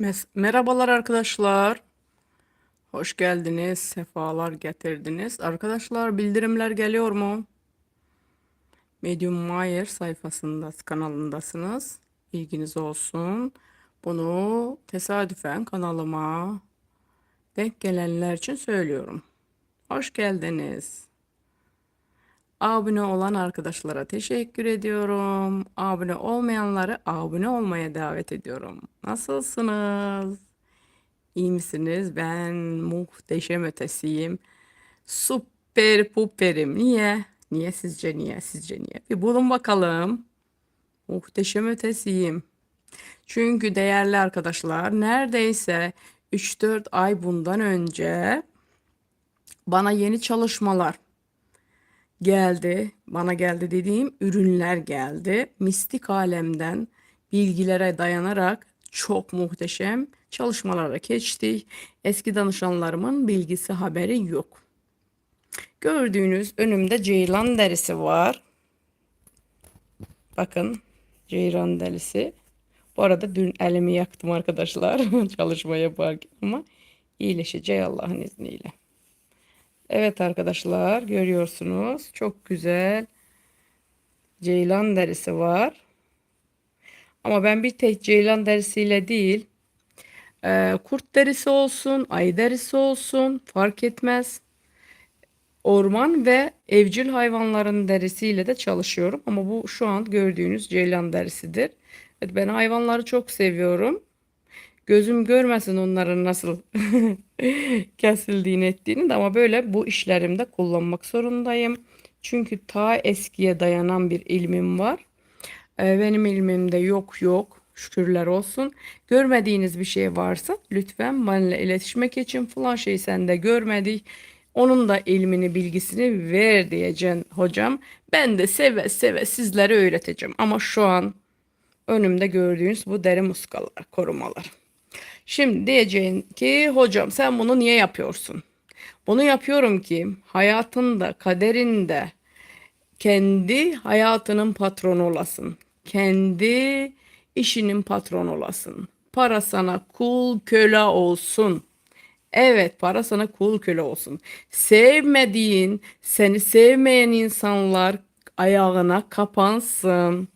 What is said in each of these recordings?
Mes- Merhabalar arkadaşlar. Hoş geldiniz. Sefalar getirdiniz. Arkadaşlar bildirimler geliyor mu? Medium Mayer sayfasında kanalındasınız. İlginiz olsun. Bunu tesadüfen kanalıma denk gelenler için söylüyorum. Hoş geldiniz. Abone olan arkadaşlara teşekkür ediyorum. Abone olmayanları abone olmaya davet ediyorum. Nasılsınız? İyi misiniz? Ben muhteşem ötesiyim. Süper puperim. Niye? Niye sizce niye? Sizce niye? Bir bulun bakalım. Muhteşem ötesiyim. Çünkü değerli arkadaşlar neredeyse 3-4 ay bundan önce bana yeni çalışmalar geldi. Bana geldi dediğim ürünler geldi. Mistik alemden bilgilere dayanarak çok muhteşem çalışmalara geçtik. Eski danışanlarımın bilgisi haberi yok. Gördüğünüz önümde ceylan derisi var. Bakın ceylan derisi. Bu arada dün elimi yaktım arkadaşlar çalışma yaparken ama iyileşeceği Allah'ın izniyle. Evet arkadaşlar görüyorsunuz çok güzel ceylan derisi var. Ama ben bir tek ceylan derisiyle değil e, kurt derisi olsun ay derisi olsun fark etmez. Orman ve evcil hayvanların derisiyle de çalışıyorum. Ama bu şu an gördüğünüz ceylan derisidir. Evet, ben hayvanları çok seviyorum. Gözüm görmesin onların nasıl kesildiğini ettiğini de ama böyle bu işlerimde kullanmak zorundayım. Çünkü ta eskiye dayanan bir ilmim var. Ee, benim ilmimde yok yok şükürler olsun. Görmediğiniz bir şey varsa lütfen benimle iletişmek için falan şey sende görmedik. Onun da ilmini bilgisini ver diyeceksin hocam. Ben de seve seve sizlere öğreteceğim. Ama şu an önümde gördüğünüz bu deri muskalar, korumalar. Şimdi diyeceğin ki hocam sen bunu niye yapıyorsun? Bunu yapıyorum ki hayatında, kaderinde kendi hayatının patronu olasın. Kendi işinin patronu olasın. Para sana kul köle olsun. Evet para sana kul köle olsun. Sevmediğin, seni sevmeyen insanlar ayağına kapansın.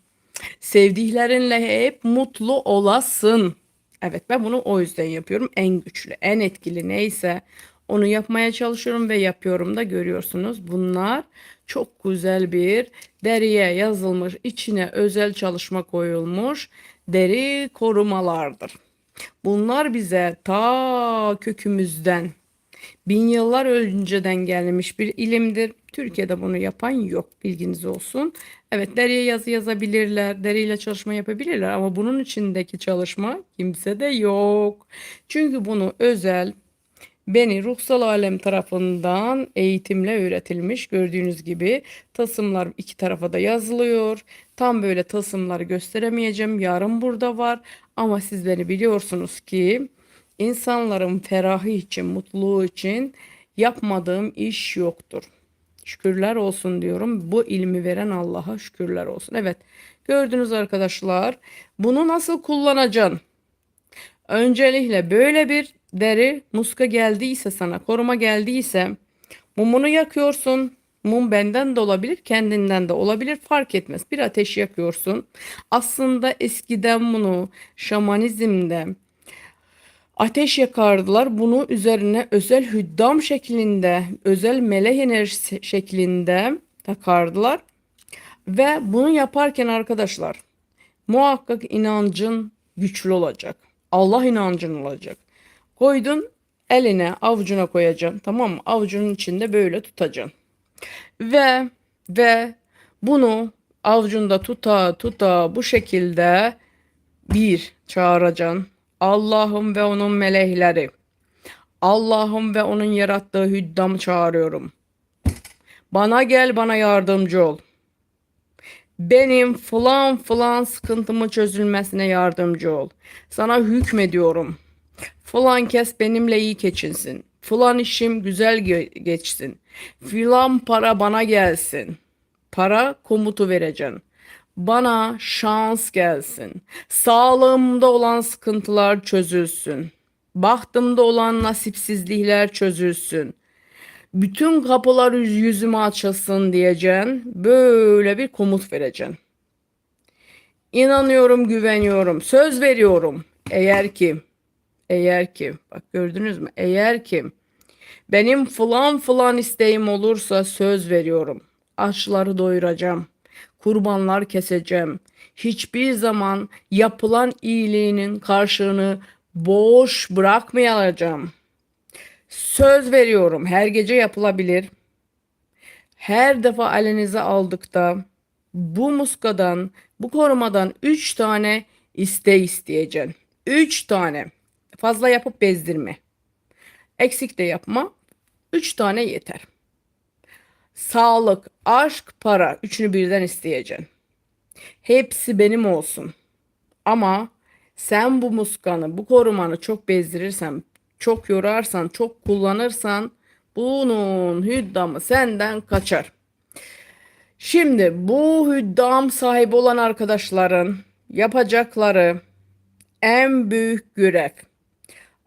Sevdiklerinle hep mutlu olasın. Evet ben bunu o yüzden yapıyorum. En güçlü, en etkili neyse onu yapmaya çalışıyorum ve yapıyorum da görüyorsunuz. Bunlar çok güzel bir deriye yazılmış, içine özel çalışma koyulmuş deri korumalardır. Bunlar bize ta kökümüzden bin yıllar önceden gelmiş bir ilimdir. Türkiye'de bunu yapan yok bilginiz olsun. Evet deriye yazı yazabilirler, deriyle çalışma yapabilirler ama bunun içindeki çalışma kimse de yok. Çünkü bunu özel beni ruhsal alem tarafından eğitimle öğretilmiş. Gördüğünüz gibi tasımlar iki tarafa da yazılıyor. Tam böyle tasımları gösteremeyeceğim. Yarın burada var. Ama siz beni biliyorsunuz ki insanların ferahı için, mutluluğu için yapmadığım iş yoktur. Şükürler olsun diyorum. Bu ilmi veren Allah'a şükürler olsun. Evet gördünüz arkadaşlar. Bunu nasıl kullanacaksın? Öncelikle böyle bir deri muska geldiyse sana koruma geldiyse mumunu yakıyorsun. Mum benden de olabilir, kendinden de olabilir fark etmez. Bir ateş yakıyorsun. Aslında eskiden bunu şamanizmde ateş yakardılar. Bunu üzerine özel hüddam şeklinde, özel melek enerjisi şeklinde takardılar. Ve bunu yaparken arkadaşlar muhakkak inancın güçlü olacak. Allah inancın olacak. Koydun eline avucuna koyacaksın tamam mı? Avucunun içinde böyle tutacaksın. Ve ve bunu avucunda tuta tuta bu şekilde bir çağıracaksın. Allah'ım ve onun melekleri. Allah'ım ve onun yarattığı hüddam çağırıyorum. Bana gel bana yardımcı ol. Benim falan falan sıkıntımı çözülmesine yardımcı ol. Sana hükmediyorum. Falan kes benimle iyi geçinsin. Falan işim güzel ge- geçsin. Filan para bana gelsin. Para komutu vereceksin. Bana şans gelsin. Sağlığımda olan sıkıntılar çözülsün. Bahtımda olan nasipsizlikler çözülsün. Bütün kapılar yüz- yüzüme açılsın diyeceksin. Böyle bir komut vereceksin. İnanıyorum, güveniyorum, söz veriyorum. Eğer ki, eğer ki, bak gördünüz mü? Eğer ki benim falan falan isteğim olursa söz veriyorum. Açları doyuracağım. Kurbanlar keseceğim. Hiçbir zaman yapılan iyiliğinin karşılığını boş bırakmayacağım. Söz veriyorum. Her gece yapılabilir. Her defa elinize aldıkta bu muskadan, bu korumadan 3 tane iste isteyeceksin. 3 tane. Fazla yapıp bezdirme. Eksik de yapma. 3 tane yeter. Sağlık, aşk, para. Üçünü birden isteyeceksin. Hepsi benim olsun. Ama sen bu muskanı, bu korumanı çok bezdirirsen, çok yorarsan, çok kullanırsan bunun hüddamı senden kaçar. Şimdi bu hüddam sahibi olan arkadaşların yapacakları en büyük görev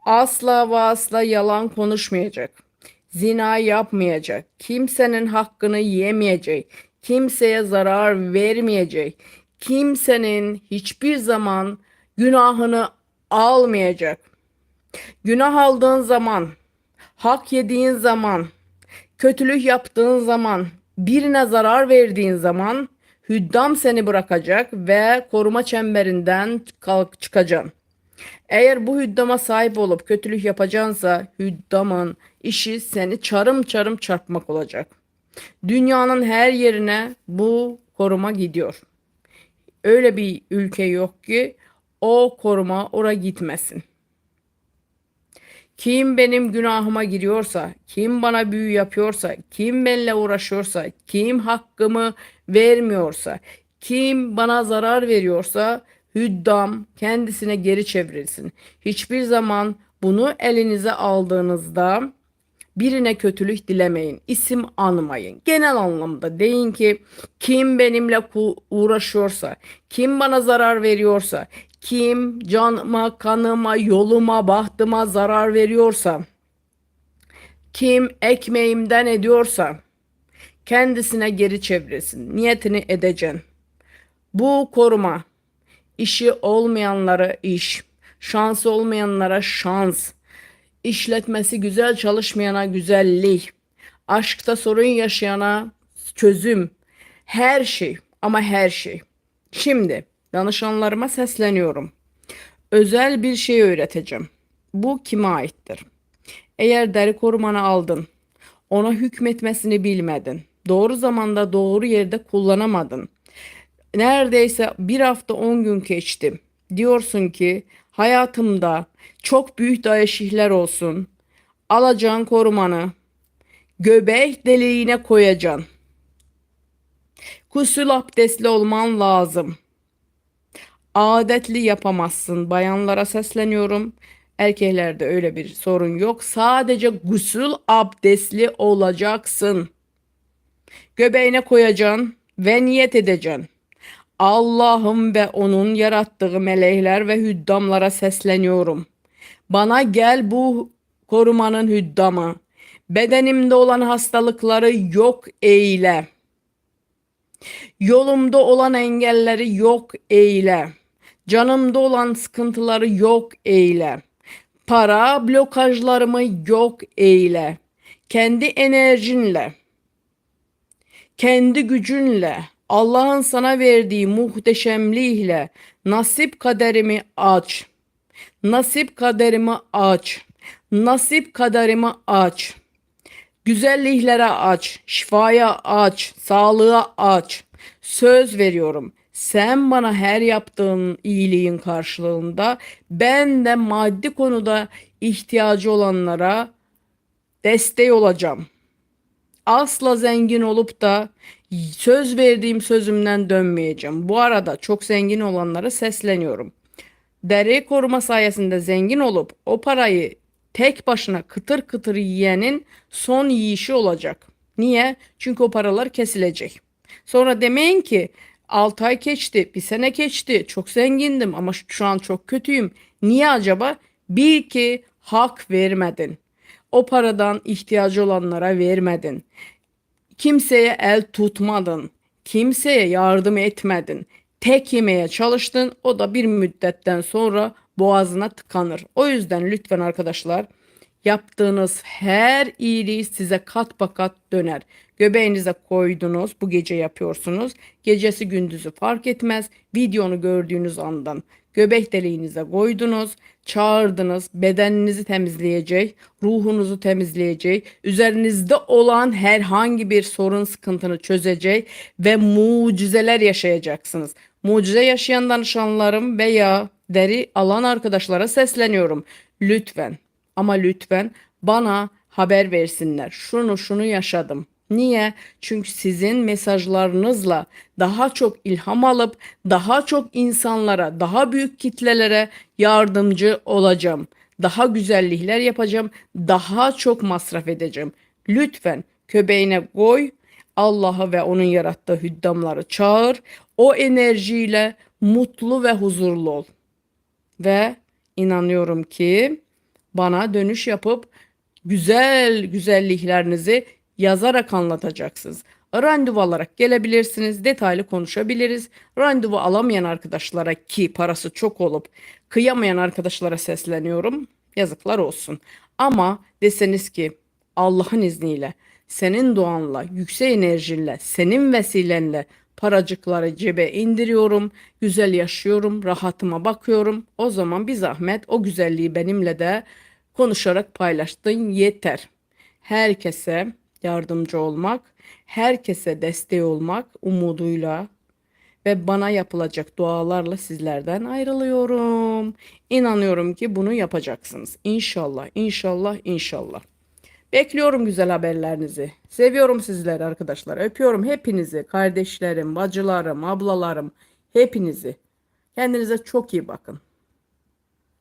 asla ve asla yalan konuşmayacak. Zina yapmayacak. Kimsenin hakkını yemeyecek. Kimseye zarar vermeyecek. Kimsenin hiçbir zaman günahını almayacak. Günah aldığın zaman, hak yediğin zaman, kötülük yaptığın zaman, birine zarar verdiğin zaman hüddam seni bırakacak ve koruma çemberinden kalk çıkacaksın. Eğer bu hüddama sahip olup kötülük yapacaksa hüddamın işi seni çarım çarım çarpmak olacak. Dünyanın her yerine bu koruma gidiyor. Öyle bir ülke yok ki o koruma oraya gitmesin. Kim benim günahıma giriyorsa, kim bana büyü yapıyorsa, kim benimle uğraşıyorsa, kim hakkımı vermiyorsa, kim bana zarar veriyorsa hüddam kendisine geri çevrilsin. Hiçbir zaman bunu elinize aldığınızda birine kötülük dilemeyin, isim anmayın. Genel anlamda deyin ki kim benimle uğraşıyorsa, kim bana zarar veriyorsa, kim canıma, kanıma, yoluma, bahtıma zarar veriyorsa, kim ekmeğimden ediyorsa kendisine geri çevrilsin. Niyetini edeceksin. Bu koruma işi olmayanlara iş, şansı olmayanlara şans, işletmesi güzel çalışmayana güzellik, aşkta sorun yaşayana çözüm, her şey ama her şey. Şimdi danışanlarıma sesleniyorum. Özel bir şey öğreteceğim. Bu kime aittir? Eğer deri korumanı aldın, ona hükmetmesini bilmedin, doğru zamanda doğru yerde kullanamadın, neredeyse bir hafta 10 gün geçti. Diyorsun ki hayatımda çok büyük değişiklikler olsun. Alacağın korumanı göbek deliğine koyacaksın. Kusul abdestli olman lazım. Adetli yapamazsın. Bayanlara sesleniyorum. Erkeklerde öyle bir sorun yok. Sadece gusül abdestli olacaksın. Göbeğine koyacaksın ve niyet edeceksin. Allah'ım ve onun yarattığı melekler ve hüddamlara sesleniyorum. Bana gel bu korumanın hüddamı. Bedenimde olan hastalıkları yok eyle. Yolumda olan engelleri yok eyle. Canımda olan sıkıntıları yok eyle. Para blokajlarımı yok eyle. Kendi enerjinle, kendi gücünle, Allah'ın sana verdiği muhteşemliğiyle nasip kaderimi aç. Nasip kaderimi aç. Nasip kaderimi aç. Güzelliklere aç, şifaya aç, sağlığa aç. Söz veriyorum. Sen bana her yaptığın iyiliğin karşılığında ben de maddi konuda ihtiyacı olanlara destek olacağım. Asla zengin olup da söz verdiğim sözümden dönmeyeceğim. Bu arada çok zengin olanlara sesleniyorum. Deri koruma sayesinde zengin olup o parayı tek başına kıtır kıtır yiyenin son yiyişi olacak. Niye? Çünkü o paralar kesilecek. Sonra demeyin ki 6 ay geçti, bir sene geçti. Çok zengindim ama şu an çok kötüyüm. Niye acaba? Bil ki hak vermedin. O paradan ihtiyacı olanlara vermedin. Kimseye el tutmadın. Kimseye yardım etmedin. Tek yemeye çalıştın. O da bir müddetten sonra boğazına tıkanır. O yüzden lütfen arkadaşlar yaptığınız her iyiliği size kat bakat döner. Göbeğinize koydunuz. Bu gece yapıyorsunuz. Gecesi gündüzü fark etmez. Videonu gördüğünüz andan göbek deliğinize koydunuz. Çağırdınız. Bedeninizi temizleyecek. Ruhunuzu temizleyecek. Üzerinizde olan herhangi bir sorun sıkıntını çözecek ve mucizeler yaşayacaksınız. Mucize yaşayan danışanlarım veya deri alan arkadaşlara sesleniyorum. Lütfen ama lütfen bana haber versinler. Şunu şunu yaşadım. Niye? Çünkü sizin mesajlarınızla daha çok ilham alıp daha çok insanlara, daha büyük kitlelere yardımcı olacağım. Daha güzellikler yapacağım. Daha çok masraf edeceğim. Lütfen köbeğine koy. Allah'ı ve onun yarattığı hüddamları çağır. O enerjiyle mutlu ve huzurlu ol. Ve inanıyorum ki bana dönüş yapıp güzel güzelliklerinizi yazarak anlatacaksınız. Randevu alarak gelebilirsiniz. Detaylı konuşabiliriz. Randevu alamayan arkadaşlara ki parası çok olup kıyamayan arkadaşlara sesleniyorum. Yazıklar olsun. Ama deseniz ki Allah'ın izniyle senin duanla, yüksek enerjinle, senin vesilenle paracıkları cebe indiriyorum, güzel yaşıyorum, rahatıma bakıyorum. O zaman bir zahmet o güzelliği benimle de konuşarak paylaştın yeter. Herkese yardımcı olmak, herkese destek olmak umuduyla ve bana yapılacak dualarla sizlerden ayrılıyorum. İnanıyorum ki bunu yapacaksınız. İnşallah, inşallah, inşallah. Bekliyorum güzel haberlerinizi. Seviyorum sizleri arkadaşlar. Öpüyorum hepinizi. Kardeşlerim, bacılarım, ablalarım, hepinizi. Kendinize çok iyi bakın.